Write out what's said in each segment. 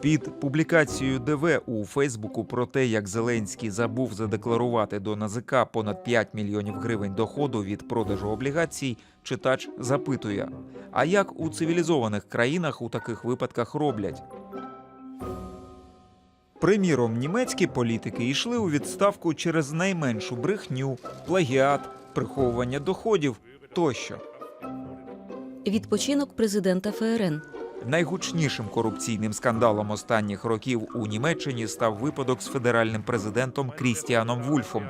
Під публікацією ДВ у Фейсбуку про те, як Зеленський забув задекларувати до НАЗК понад 5 мільйонів гривень доходу від продажу облігацій, читач запитує: а як у цивілізованих країнах у таких випадках роблять? Приміром, німецькі політики йшли у відставку через найменшу брехню, плагіат, приховування доходів тощо. Відпочинок президента ФРН. Найгучнішим корупційним скандалом останніх років у Німеччині став випадок з федеральним президентом Крістіаном Вульфом.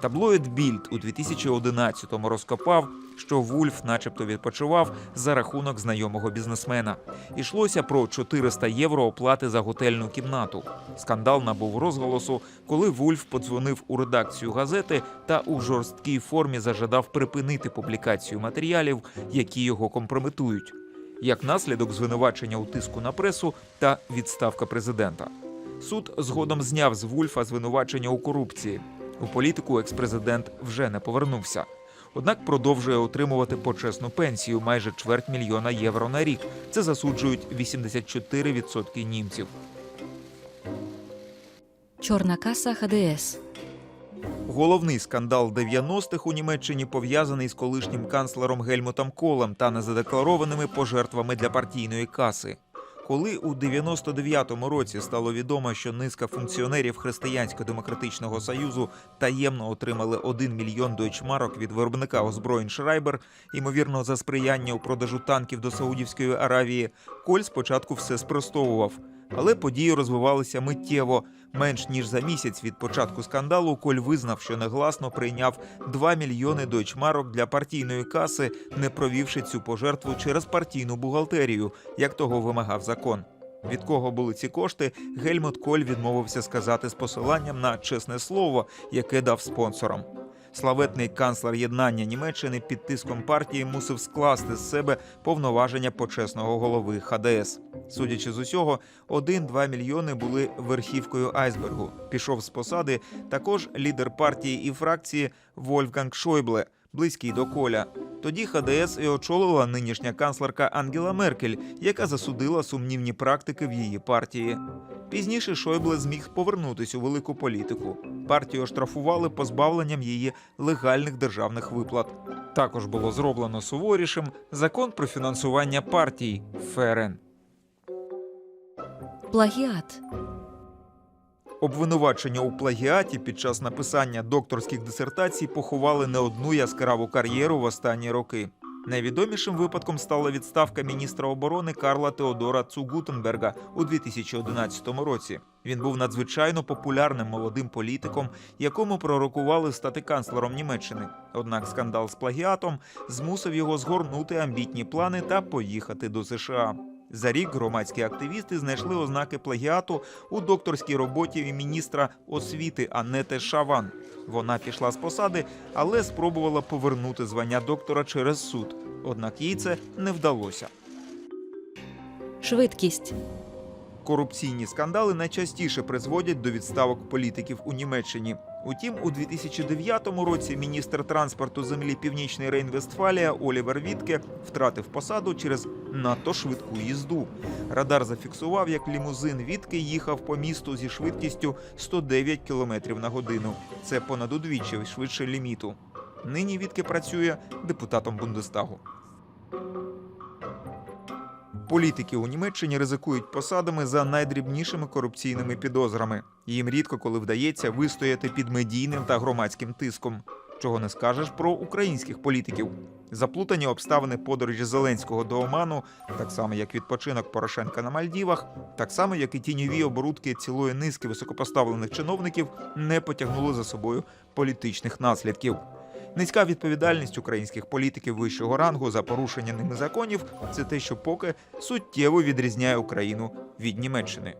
Таблоїд Більд у 2011-му розкопав, що Вульф, начебто, відпочивав за рахунок знайомого бізнесмена. Ішлося про 400 євро оплати за готельну кімнату. Скандал набув розголосу, коли Вульф подзвонив у редакцію газети та у жорсткій формі зажадав припинити публікацію матеріалів, які його компрометують як наслідок звинувачення у тиску на пресу та відставка президента. Суд згодом зняв з Вульфа звинувачення у корупції. У політику експрезидент вже не повернувся. Однак продовжує отримувати почесну пенсію майже чверть мільйона євро на рік. Це засуджують 84% німців. Чорна каса ХДС. Головний скандал 90-х у Німеччині пов'язаний з колишнім канцлером Гельмутом Колем та незадекларованими пожертвами для партійної каси. Коли у 99-му році стало відомо, що низка функціонерів Християнсько-демократичного союзу таємно отримали 1 мільйон дойчмарок від виробника озброєнь Шрайбер, ймовірно, за сприяння у продажу танків до Саудівської Аравії, Коль спочатку все спростовував. Але події розвивалися миттєво. Менш ніж за місяць від початку скандалу Коль визнав, що негласно прийняв 2 мільйони дойчмарок для партійної каси, не провівши цю пожертву через партійну бухгалтерію, як того вимагав закон. Від кого були ці кошти, Гельмут Коль відмовився сказати з посиланням на чесне слово, яке дав спонсорам. Славетний канцлер єднання Німеччини під тиском партії мусив скласти з себе повноваження почесного голови ХДС. Судячи з усього, 1-2 мільйони були верхівкою айсбергу. Пішов з посади також лідер партії і фракції Вольфганг Шойбле, близький до Коля. Тоді ХДС і очолила нинішня канцлерка Ангела Меркель, яка засудила сумнівні практики в її партії. Пізніше Шойбле зміг повернутися у велику політику. Партію оштрафували позбавленням її легальних державних виплат. Також було зроблено суворішим закон про фінансування партій ФРН. Плагіат. Обвинувачення у плагіаті під час написання докторських дисертацій поховали не одну яскраву кар'єру в останні роки. Найвідомішим випадком стала відставка міністра оборони Карла Теодора Цугутенберга у 2011 році. Він був надзвичайно популярним молодим політиком, якому пророкували стати канцлером Німеччини. Однак скандал з плагіатом змусив його згорнути амбітні плани та поїхати до США. За рік громадські активісти знайшли ознаки плагіату у докторській роботі міністра освіти Анети Шаван. Вона пішла з посади, але спробувала повернути звання доктора через суд. Однак їй це не вдалося. Швидкість. Корупційні скандали найчастіше призводять до відставок політиків у Німеччині. Утім, у 2009 році міністр транспорту землі Північної Рейн-Вестфалія Олівер Вітке втратив посаду через надто швидку їзду. Радар зафіксував, як лімузин Вітке їхав по місту зі швидкістю 109 км на годину. Це понад удвічі швидше ліміту. Нині Вітке працює депутатом Бундестагу. Політики у Німеччині ризикують посадами за найдрібнішими корупційними підозрами. Їм рідко коли вдається вистояти під медійним та громадським тиском. Чого не скажеш про українських політиків. Заплутані обставини подорожі Зеленського до Оману, так само як відпочинок Порошенка на Мальдівах, так само як і тіньові оборудки цілої низки високопоставлених чиновників не потягнули за собою політичних наслідків. Низька відповідальність українських політиків вищого рангу за порушення ними законів це те, що поки суттєво відрізняє Україну від Німеччини.